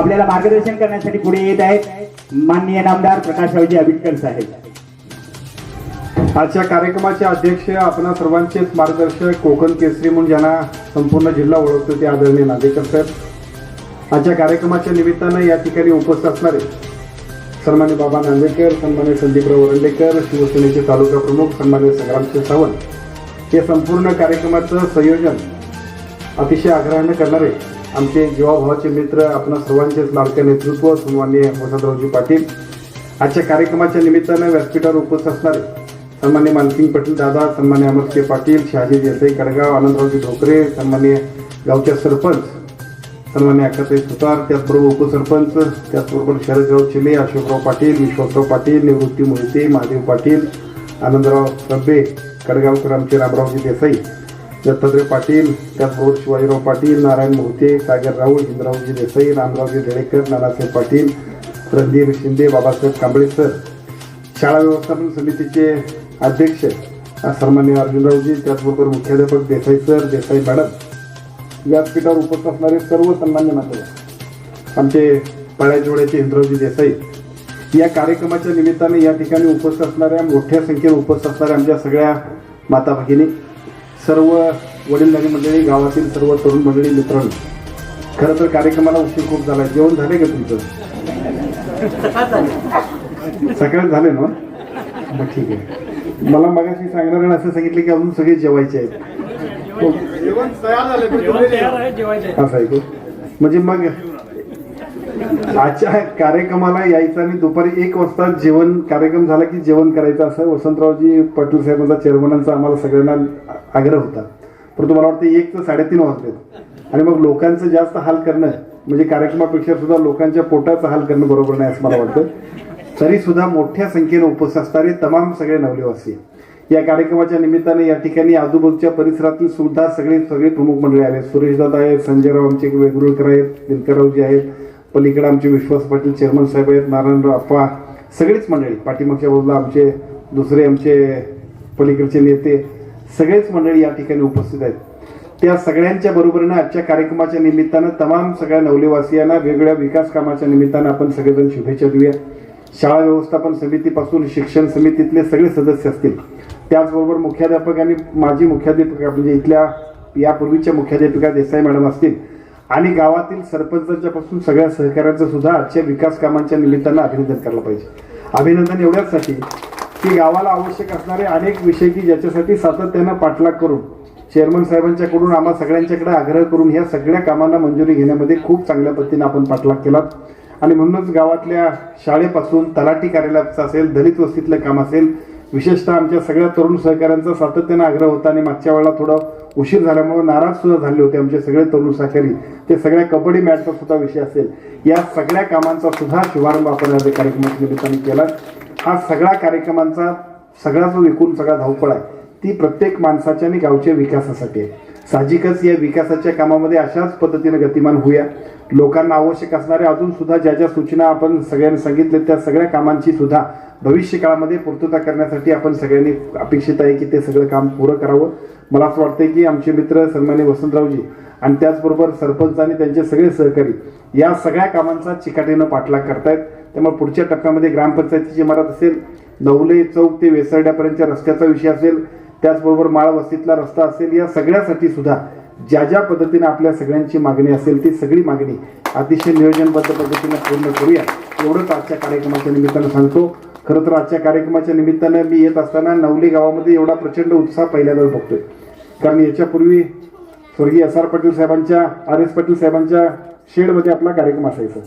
आपल्याला मार्गदर्शन करण्यासाठी पुढे येत आहेत माननीय नामदार प्रकाशरावजी आंबेडकर साहेब. आजच्या कार्यक्रमाचे अध्यक्ष आपणा सर्वांचेच मार्गदर्शक कोकण केसरी म्हणून ज्यांना संपूर्ण जिल्हा ओळखतो ते आदरणीय नांदेकर साहेब. आजच्या कार्यक्रमाच्या निमित्तानं या ठिकाणी उपस्थित असणारे सन्मान्य बाबा नांदेकर सन्मान्य संदीपराव वरंडेकर शिवसेनेचे तालुका प्रमुख सन्मान्य संग्रामसिंह सावंत हे संपूर्ण कार्यक्रमाचं संयोजन अतिशय आग्रहानं करणारे आमचे जीवाभावाचे मित्र आपणा सर्वांचेच लाडके नेतृत्व सन्मान्य वसंतरावजी पाटील. आजच्या कार्यक्रमाच्या निमित्तानं व्यासपीठावर उपस्थित असणारे सन्मान्य मानसिंग पाटील दादा सन्मान्य अमरसिंह पाटील शहाजी देसाई कडगाव आनंदरावजी ढोकरे सन्मान्य गावच्या सरपंच सन्मान्य अक्काताई सुतार त्याचबरोबर उपसरपंच त्याचबरोबर शरदराव चिले अशोकराव पाटील विश्वासराव पाटील निवृत्ती मोहिते महादेव पाटील आनंदराव रब्बे कडगावकर आमचे रामरावजी देसाई. दत्तात्रय पाटील त्याचबरोबर शिवाजीराव पाटील नारायण मोहते सागर राऊळ इंद्रावजी देसाई रामरावजी देळेकर नानासाहेब पाटील रणधीर शिंदे बाबासाहेब कांबळे सर. शाळा व्यवस्थापन समितीचे अध्यक्ष सन्मान्य अर्जुनरावजी त्याचबरोबर मुख्याध्यापक देसाई सर देसाई मॅडम. व्यासपीठावर उपस्थित असणारे सर्व सन्मान्य नातेवाईक आमचे पाळ्या जोड्याचे इंद्रावजी देसाई. या कार्यक्रमाच्या निमित्ताने या ठिकाणी उपस्थित असणाऱ्या मोठ्या संख्येने उपस्थित असणाऱ्या आमच्या सगळ्या माता भगिनी सर्व वडीलधारी मंडळी गावातील सर्व तरुण मंडळी मित्रांनो खरं तर कार्यक्रमाला उशीर खूप झाला जेवण झाले का तुमचं? सकाळी झाले ना? मग ठीक आहे. मला मगाशी सांगणाऱ्याने असं सांगितलं की अजून सगळे जेवायचे आहेत. हो. असं आहे का? म्हणजे मग आजच्या कार्यक्रमाला यायचं आणि दुपारी एक वाजता जेवण कार्यक्रम झाला की जेवण करायचं असं वसंतरावजी पाटील साहेबांचा चेअरमनांचा आम्हाला सगळ्यांना आग्रह होता. परंतु मला वाटतं एक तर साडेतीन वाजलेत. आणि मग लोकांचं जास्त हाल करणं म्हणजे कार्यक्रमापेक्षा सुद्धा लोकांच्या पोटाचा हाल करणं बरोबर नाही असं मला वाटतं. तरी सुद्धा मोठ्या संख्येने उपस्थित असणारे तमाम सगळे नवलेवासी या कार्यक्रमाच्या निमित्ताने या ठिकाणी आजूबाजूच्या परिसरातील सुद्धा सगळे सगळे प्रमुख मंडळी आले सुरेशदादा आहेत संजयराव आमचे वेगुरुळकर आहेत दिनकररावजी आहेत पलीकडे आमचे विश्वास पाटील चेअरमन साहेब आहेत नारायणराव अप्पा सगळीच मंडळी पाठीमागच्या बाजूला आमचे दुसरे आमचे पलीकडचे नेते सगळेच मंडळी या ठिकाणी उपस्थित आहेत. त्या सगळ्यांच्या बरोबरीनं आजच्या कार्यक्रमाच्या निमित्तानं तमाम सगळ्या नवलेवासियांना वेगवेगळ्या विकास कामाच्या निमित्तानं आपण सगळेजण शुभेच्छा देऊया. शाळा व्यवस्थापन समितीपासून शिक्षण समितीतले सगळे सदस्य असतील. त्याचबरोबर मुख्याध्यापक आणि माजी मुख्याध्यापिका म्हणजे इथल्या यापूर्वीच्या मुख्याध्यापिका देसाई मॅडम असतील. आणि गावातील सरपंचांच्या पासून सगळ्या सहकाऱ्यांचं सुद्धा आजच्या विकास कामांच्या निमित्तानं अभिनंदन करायला पाहिजे. अभिनंदन एवढ्याचसाठी की गावाला आवश्यक असणारे अनेक विषय की ज्याच्यासाठी सातत्यानं पाठलाग करून चेअरमन साहेबांच्याकडून आम्हा सगळ्यांच्याकडे आग्रह करून ह्या सगळ्या कामांना मंजुरी घेण्यामध्ये खूप चांगल्या पद्धतीनं आपण पाठलाग केला आणि म्हणूनच गावातल्या शाळेपासून तलाठी कार्यालयाचं असेल दलित वस्तीतलं काम असेल विशेषतः आमच्या सगळ्या तरुण सहकाऱ्यांचा सातत्यानं आग्रह होता आणि मागच्या वेळेला थोडं उशीर झाल्यामुळे नाराज सुद्धा झाले होते आमचे सगळे तरुण सहकारी. ते सगळ्या कबड्डी मॅचचा सुद्धा विषय असेल. या सगळ्या कामांचा सुद्धा शुभारंभ आपण या कार्यक्रमाच्या निमित्ताने केला. हा सगळा कार्यक्रमांचा सगळा जो एकूण सगळा धावपळ आहे ती प्रत्येक माणसाच्या आणि गावच्या विकासासाठी आहे. साहजिकच या विकासाच्या कामामध्ये अशाच पद्धतीने गतिमान होऊया. लोकांना आवश्यक असणाऱ्या अजून सुद्धा ज्या ज्या सूचना आपण सगळ्यांनी सांगितल्या त्या सगळ्या कामांची सुद्धा भविष्य काळामध्ये पूर्तता करण्यासाठी आपण सगळ्यांनी अपेक्षित आहे की ते सगळं काम पुरं करावं. मला असं वाटतंय की आमचे मित्र सन्मान्य वसंतरावजी आणि त्याचबरोबर सरपंच आणि त्यांचे सगळे सहकारी या सगळ्या कामांचा चिकाटीनं पाठलाग करतायत. त्यामुळे पुढच्या टप्प्यामध्ये ग्रामपंचायतीची इमारत असेल नवले चौक ते वेसरड्यापर्यंतच्या रस्त्याचा विषय असेल त्याचबरोबर माळवस्तीतला रस्ता असेल या सगळ्यासाठी सुद्धा ज्या ज्या पद्धतीने आपल्या सगळ्यांची मागणी असेल ती सगळी मागणी अतिशय नियोजनबद्ध पद्धतीने पूर्ण करूया. एवढंच आजच्या कार्यक्रमाच्या निमित्तानं सांगतो. खरं तर आजच्या कार्यक्रमाच्या निमित्तानं मी येत असताना नवली गावामध्ये एवढा प्रचंड उत्साह पहिल्यांदाच बघतोय. कारण याच्यापूर्वी स्वर्गीय एस आर पाटील साहेबांच्या आर एस पाटील साहेबांच्या शेडमध्ये आपला कार्यक्रम असायचा.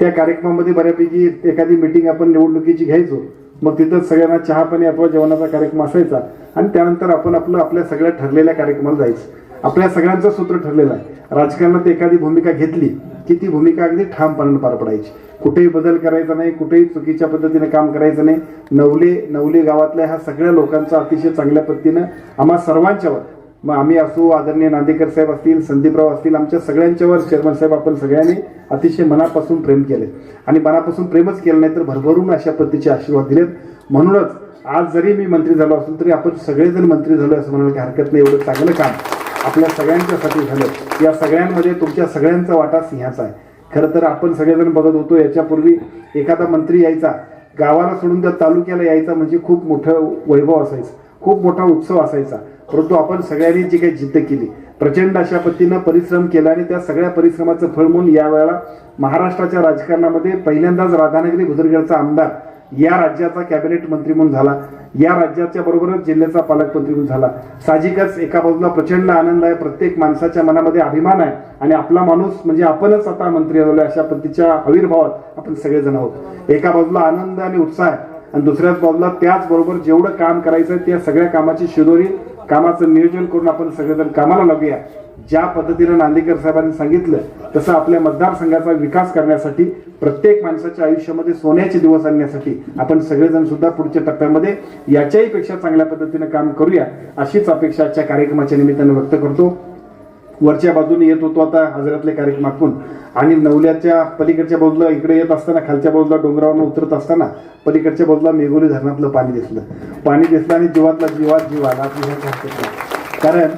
त्या कार्यक्रमामध्ये बऱ्यापैकी एखादी मिटिंग आपण निवडणुकीची घ्यायचो. मग तिथं सगळ्यांना चहा पाणी अथवा जेवणाचा कार्यक्रम असायचा. आणि त्यानंतर आपण आपलं आपल्या सगळ्या ठरलेल्या कार्यक्रमाला जायचं. आपल्या सगळ्यांचं सूत्र ठरलेलं आहे. राजकारणात एखादी भूमिका घेतली की ती भूमिका अगदी ठामपणाने पार पडायची. कुठेही बदल करायचा नाही कुठेही चुकीच्या पद्धतीने काम करायचं नाही. नवले नवले गावातल्या ह्या सगळ्या लोकांचा अतिशय चांगल्या पद्धतीनं आम्हा सर्वांच्यावर मग आम्ही असू आदरणीय नांदेकर साहेब असतील संदीपराव असतील आमच्या सगळ्यांच्यावर चेअरमन साहेब आपण सगळ्यांनी अतिशय मनापासून प्रेम केले. आणि मनापासून प्रेमच केलं नाही तर भरभरून अशा पद्धतीचे आशीर्वाद दिलेत. म्हणूनच आज जरी मी मंत्री झालो असून तरी आपण सगळेजण मंत्री झालो असं म्हणाल की हरकत नाही. एवढं चांगलं काम आपल्या सगळ्यांच्यासाठी झालं. या सगळ्यांमध्ये तुमच्या सगळ्यांचा वाटा सिंहाचा आहे. खरं तर आपण सगळेजण बघत होतो याच्यापूर्वी एखादा मंत्री यायचा गावाला सोडून त्या तालुक्याला यायचा म्हणजे खूप मोठं वैभव असायचं. खूप मोठा उत्सव असायचा. परंतु आपण सगळ्यांनी जी काही जिद्द केली प्रचंड अशा पद्धतीनं परिश्रम केला आणि त्या सगळ्या परिश्रमाचं फळ म्हणून यावेळेला महाराष्ट्राच्या राजकारणामध्ये पहिल्यांदाच राधानगरी भुदरगडचा आमदार या राज्याचा कॅबिनेट मंत्री म्हणून झाला. या राज्याच्या बरोबरच जिल्ह्याचा पालकमंत्री म्हणून झाला. साहजिकच एका बाजूला प्रचंड आनंद आहे प्रत्येक माणसाच्या मनामध्ये अभिमान आहे आणि आपला माणूस म्हणजे आपणच आता मंत्री झालो अशा पद्धतीच्या आविर्भावात आपण सगळेजण आहोत. एका बाजूला आनंद आणि उत्साह आहे आणि दुसऱ्याच बाजूला त्याचबरोबर जेवढं काम करायचं त्या सगळ्या कामाची शिदोरी कामाचं नियोजन करून आपण सगळेजण कामाला लागूया. ज्या पद्धतीनं नांदेकर साहेबांनी सांगितलं तसं आपल्या मतदारसंघाचा विकास करण्यासाठी प्रत्येक माणसाच्या आयुष्यामध्ये सोन्याचे दिवस आणण्यासाठी आपण सगळेजण सुद्धा पुढच्या टप्प्यामध्ये याच्याही पेक्षा चांगल्या पद्धतीनं काम करूया अशीच अपेक्षा आजच्या कार्यक्रमाच्या निमित्तानं व्यक्त करतो. वरच्या बाजूने येत होतो आता हजरातले कार्यक्रमातून आणि नवल्याच्या पलीकडच्या बाजूला इकडे येत असताना खालच्या बाजूला डोंगरावरून उतरत असताना पलीकडच्या बाजूला मेघोली धरणातलं पाणी दिसलं. पाणी दिसलं आणि जीवातला जीवात जीव आला. कारण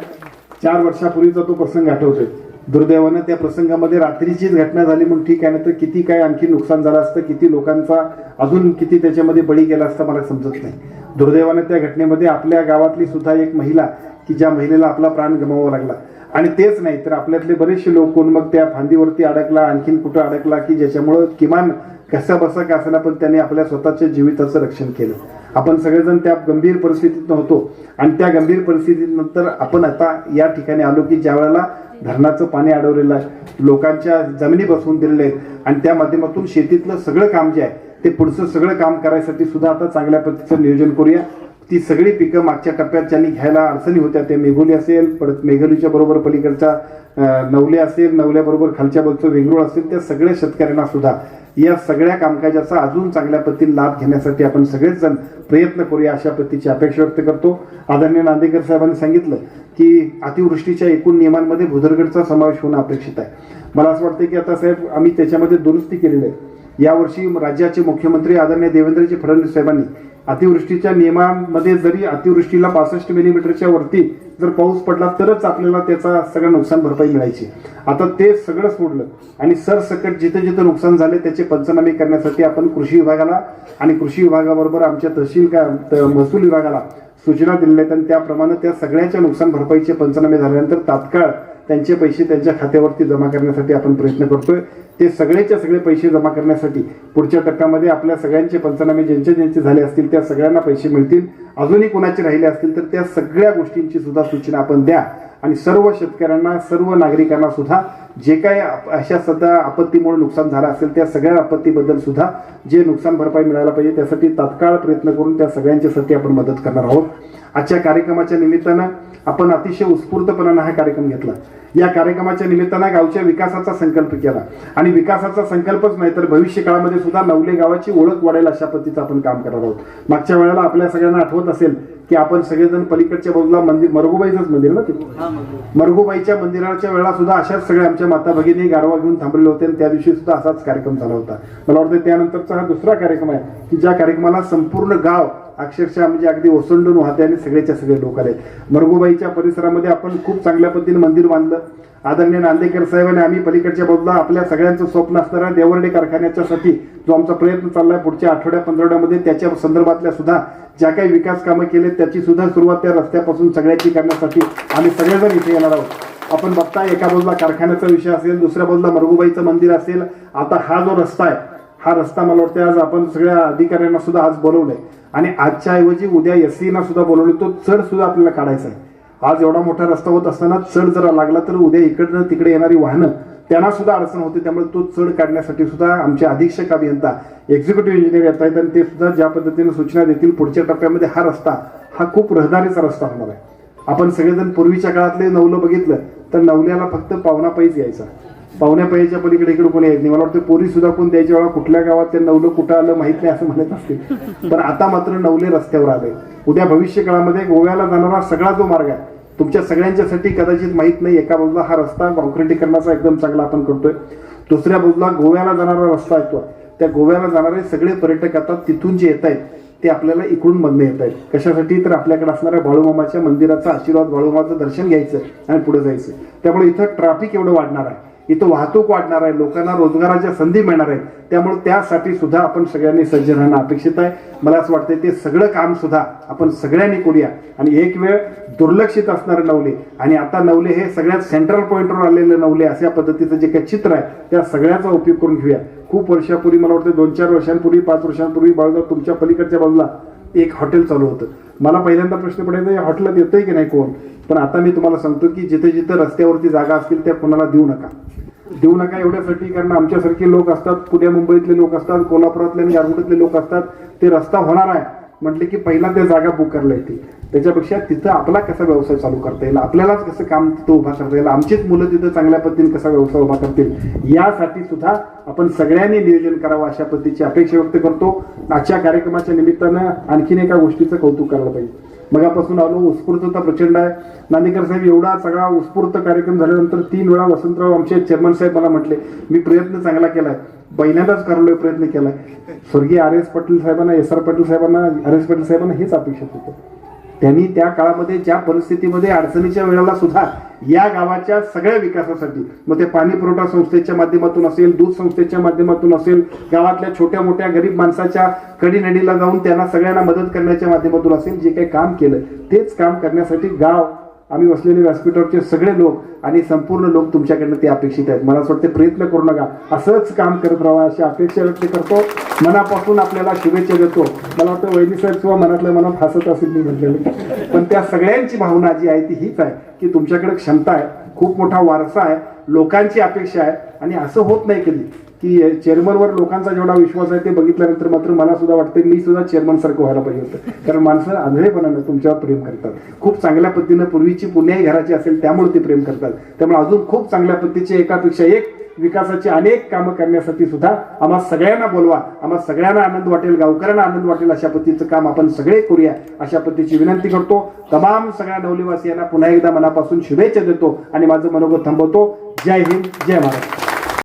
चार वर्षापूर्वीचा तो प्रसंग आठवतोय. दुर्दैवानं त्या प्रसंगामध्ये रात्रीचीच घटना झाली म्हणून ठीक आहे ना तर किती काय आणखी नुकसान झालं असतं किती लोकांचा अजून किती त्याच्यामध्ये बळी गेला असता मला समजत नाही. दुर्दैवानं त्या घटनेमध्ये आपल्या गावातली सुद्धा एक महिला की ज्या महिलेला आपला प्राण गमावा लागला. आणि तेच नाही तर आपल्यातले बरेचसे लोक कोण मग त्या फांदीवरती अडकला आणखीन कुठं अडकला की ज्याच्यामुळं किमान कसा बसा का असेना पण त्याने आपल्या स्वतःच्या जीविताचं रक्षण केलं. आपण सगळेजण त्या गंभीर परिस्थितीत होतो. आणि त्या गंभीर परिस्थितीनंतर आपण आता या ठिकाणी आलो की ज्या वेळेला धरणाचं पाणी अडवलेलं आहे लोकांच्या जमिनी बसवून दिलेल्या आहेत आणि त्या माध्यमातून शेतीतलं सगळं काम जे आहे ते पुढचं सगळं काम करायसाठी सुद्धा आता चांगल्या पद्धतीचं नियोजन करूया. ती सगळी पिकं मागच्या टप्प्यात ज्यांनी घ्यायला अडचणी होत्या ते मेघोली असेल परत मेघोलीच्या बरोबर पलीकडचा नवले असेल नवल्याबरोबर खालच्या बाजूचं वेंगरुळ असेल त्या सगळ्या शेतकऱ्यांना सुद्धा या सगळ्या कामकाजाचा अजून चांगल्या पद्धतीने लाभ घेण्यासाठी आपण सगळेच जण प्रयत्न करूया अशा पद्धतीची अपेक्षा व्यक्त करतो. आदरणीय नांदेकर साहेबांनी सांगितलं की अतिवृष्टीच्या एकूण नियमांमध्ये भुदरगडचा समावेश होणं अपेक्षित आहे. मला असं वाटतं की आता साहेब आम्ही त्याच्यामध्ये दुरुस्ती केलेली आहे. यावर्षी राज्याचे मुख्यमंत्री आदरणीय देवेंद्रजी फडणवीस साहेबांनी अतिवृष्टीच्या नियमामध्ये जरी अतिवृष्टीला पासष्ट मिलीमीटरच्या वरती जर पाऊस पडला तरच आपल्याला त्याचा सगळं नुकसान भरपाई मिळायची. आता ते सगळं सोडलं आणि सरसकट जिथे जिथे नुकसान झाले त्याचे पंचनामे करण्यासाठी आपण कृषी विभागाला आणि कृषी विभागाबरोबर आमच्या तहसील का महसूल विभागाला सूचना दिलेल्या आहेत आणि त्याप्रमाणे त्या सगळ्याच्या नुकसान भरपाईचे पंचनामे झाल्यानंतर तात्काळ त्यांचे पैसे त्यांच्या खात्यावरती जमा करण्यासाठी आपण प्रयत्न करतोय. ते सगळेच्या सगळे पैसे जमा करण्यासाठी पुढच्या टप्प्यामध्ये आपल्या सगळ्यांचे पंचनामे ज्यांचे ज्यांचे झाले असतील त्या सगळ्यांना पैसे मिळतील. अजूनही कोणाचे राहिले असतील तर त्या सगळ्या गोष्टींची सुद्धा सूचना आपण द्या. आणि सर्व शेतकऱ्यांना सर्व नागरिकांना सुद्धा जे काही अशा सध्या आपत्तीमुळे नुकसान झालं असेल त्या सगळ्या आपत्तीबद्दल सुद्धा जे नुकसान भरपाई मिळायला पाहिजे त्यासाठी तात्काळ प्रयत्न करून त्या सगळ्यांच्यासाठी आपण मदत करणार आहोत. आजच्या कार्यक्रमाच्या निमित्तानं आपण अतिशय उत्स्फूर्तपणानं हा कार्यक्रम घेतला. या कार्यक्रमाच्या निमित्तानं गावच्या विकासाचा संकल्प केला. आणि विकासाचा संकल्पच नाही तर भविष्य काळामध्ये सुद्धा नवले गावाची ओळख वाढेल अशा पद्धतीचं आपण काम करणार आहोत. मागच्या वेळेला आपल्या सगळ्यांना आठवत असेल की आपण सगळेजण पलीकडच्या बाजूला मंदिर मरगुबाईचंच मंदिर ना ते? मरगुबाईच्या मंदिराच्या वेळेला सुद्धा अशाच सगळ्या आमच्या माता भगिनी गारवा घेऊन थांबलेले होते आणि त्या दिवशी सुद्धा असाच कार्यक्रम झाला होता. मला वाटतं त्यानंतरचा हा दुसरा कार्यक्रम आहे की ज्या कार्यक्रमाला संपूर्ण गाव अक्षरशः म्हणजे अगदी ओसंडून वाहते आणि सगळेच्या सगळे लोक आले. मरगुबाईच्या परिसरामध्ये आपण खूप चांगल्या पद्धतीने मंदिर बांधलं. आदरणीय नांदेकर साहेबांनी आम्ही पलीकडच्या बाजूला आपल्या सगळ्यांचं स्वप्न असणाऱ्या देवर्डे कारखान्याच्यासाठी जो आमचा प्रयत्न चाललाय पुढच्या आठवड्या पंधरवड्यामध्ये त्याच्या संदर्भातल्या सुद्धा ज्या काही विकास कामं केले त्याची सुद्धा सुरुवात त्या रस्त्यापासून सगळ्याची करण्यासाठी आम्ही सगळेजण इथे येणार आहोत. आपण बघताय एका बाजूला कारखान्याचा विषय असेल दुसऱ्या बाजूला मरगुबाईचं मंदिर असेल. आता हा जो रस्ता आहे हा रस्ता मला वाटतं आज आपण सगळ्या अधिकाऱ्यांना सुद्धा आज बोलवलंय. आणि आजच्या ऐवजी उद्या एस सीना सुद्धा बोलवलं तो चढ सुद्धा आपल्याला काढायचा आहे. आज एवढा मोठा रस्ता होत असताना चढ जरा लागला तर उद्या इकडनं तिकडे येणारी वाहनं त्यांना सुद्धा अडचण होते. त्यामुळे तो चढ काढण्यासाठी सुद्धा आमचे अधीक्षक अभियंता एक्झिक्युटिव्ह इंजिनियर येत आहेत आणि ते सुद्धा ज्या पद्धतीने सूचना देतील पुढच्या टप्प्यामध्ये हा रस्ता हा खूप रहदारीचा रस्ता होणार आहे. आपण सगळेजण पूर्वीच्या काळातले नवलं बघितलं तर नवल्याला फक्त पावना पैज यायचा. पाहुण्या पाहिजेच्या पलीकडे इकडे कोणी येत नाही. मला वाटतं पोरी सुद्धा कोण द्यायच्या वेळा कुठल्या गावात ते नवलं कुठं आलं माहीत नाही असं म्हणत असते पण आता मात्र नवले रस्त्यावर आले. उद्या भविष्य काळामध्ये गोव्याला जाणारा सगळा जो मार्ग आहे तुमच्या सगळ्यांच्यासाठी कदाचित माहीत नाही एका बाजूला हा रस्ता कॉन्क्रिटीकरणाचा एकदम चांगला आपण करतोय. दुसऱ्या बाजूला गोव्याला जाणारा रस्ता येतो त्या गोव्याला जाणारे सगळे पर्यटक आता तिथून जे येत आहेत ते आपल्याला इकडून बंद येत आहेत. कशासाठी? तर आपल्याकडे असणाऱ्या बाळूमामाच्या मंदिराचा आशीर्वाद बाळूमामाचं दर्शन घ्यायचं आणि पुढे जायचं. त्यामुळे इथं ट्रॅफिक एवढं वाढणार आहे. इथं वाहतूक वाढणार आहे लोकांना रोजगाराच्या संधी मिळणार आहे. त्यामुळे त्यासाठी सुद्धा आपण सगळ्यांनी सज्ज राहणं अपेक्षित आहे. मला असं वाटतं ते सगळं काम सुद्धा आपण सगळ्यांनी करूया. आणि एक वेळ दुर्लक्षित असणारे नवले आणि आता नवले हे सगळ्यात सेंट्रल पॉईंटवर आलेले नवले अशा पद्धतीचं जे काही चित्र आहे त्या सगळ्याचा उपयोग करून घेऊया. खूप वर्षापूर्वी मला वाटतं दोन चार वर्षांपूर्वी पाच वर्षांपूर्वी बाजूला तुमच्या पलीकडच्या बाजूला एक हॉटेल चालू होतं. मला पहिल्यांदा प्रश्न पडायचा या हॉटेलात येतंय की नाही कोण? पण आता मी तुम्हाला सांगतो की जिथे जिथे रस्त्यावरती जागा असतील त्या कोणाला देऊ नका. देऊ नका एवढ्यासाठी कारण आमच्यासारखे लोक असतात पुण्या मुंबईतले लोक असतात कोल्हापुरातले आणि गारगुटीतले लोक असतात. ते रस्ता होणार आहे. म्हटले की पहिला त्या जागा बुक करायला येते. त्याच्यापेक्षा तिथं आपला कसा व्यवसाय चालू करता येईल? आपल्यालाच कसं काम तिथं उभा करता येईल? आमचीच मुलं तिथं चांगल्या पद्धतीने कसा व्यवसाय उभा करतील? यासाठी सुद्धा आपण सगळ्यांनी नियोजन करावं अशा पद्धतीची अपेक्षा व्यक्त करतो. आजच्या कार्यक्रमाच्या निमित्तानं आणखीन एका गोष्टीचं कौतुक करायला पाहिजे. मगापासून आलो उत्स्फूर्तता प्रचंड आहे. नांदेकर साहेब एवढा सगळा उत्स्फूर्त कार्यक्रम झाल्यानंतर तीन वेळा वसंतराव आमचे चेअरमन साहेब मला म्हटले मी प्रयत्न चांगला केला आहे पहिल्यांदाच करलोय प्रयत्न केलाय. स्वर्गीय आर एस पाटील साहेबांना एस आर पाटील साहेबांना आर एस पाटील साहेबांना हेच अपेक्षित होतं. त्यांनी त्या काळामध्ये ज्या परिस्थितीमध्ये अडचणीच्या वेळेला सुद्धा या गावाच्या सगळ्या विकासासाठी मग ते पाणी पुरवठा संस्थेच्या माध्यमातून असेल दूध संस्थेच्या माध्यमातून असेल गावातल्या छोट्या मोठ्या गरीब माणसाच्या कडीनडीला जाऊन त्यांना सगळ्यांना मदत करण्याच्या माध्यमातून असेल जे काही काम केलं तेच काम करण्यासाठी गाव आम्ही बसलेले व्यासपीठावरचे सगळे लोक आणि संपूर्ण लोक तुमच्याकडनं ते अपेक्षित आहेत. मला असं वाटतं प्रयत्न करू नका. असंच काम करत राहा अशी अपेक्षा व्यक्त करतो. मनापासून आपल्याला शुभेच्छा देतो. मला वाटतं वैदी साहेब किंवा मनातल्या मनात हसत असेल मी म्हटलेलं. पण त्या सगळ्यांची भावना जी आहे ती हीच आहे की तुमच्याकडे क्षमता आहे. खूप मोठा वारसा आहे. लोकांची अपेक्षा आहे. आणि असं होत नाही कधी. की चेअरमनवर लोकांचा जेवढा विश्वास आहे ते बघितल्यानंतर मात्र मला सुद्धा वाटतं मी सुद्धा चेअरमन सारखं व्हायला पाहिजे होतं. कारण माणसं आंधळेपणानं तुमच्यावर प्रेम करतात. खूप चांगल्या पद्धतीनं पूर्वीची पुण्याही घराची असेल त्यामुळे ते प्रेम करतात. त्यामुळे अजून खूप चांगल्या पद्धतीचे एकापेक्षा एक विकासाची अनेक कामं करण्यासाठी सुद्धा आम्हा सगळ्यांना बोलवा. आम्हा सगळ्यांना आनंद वाटेल गावकऱ्यांना आनंद वाटेल अशा पद्धतीचं काम आपण सगळे करूया. अशा पद्धतीची विनंती करतो. तमाम सगळ्या नवलेवासियांना पुन्हा एकदा मनापासून शुभेच्छा देतो आणि माझं मनोगत थांबवतो. जय हिंद जय महाराष्ट्र.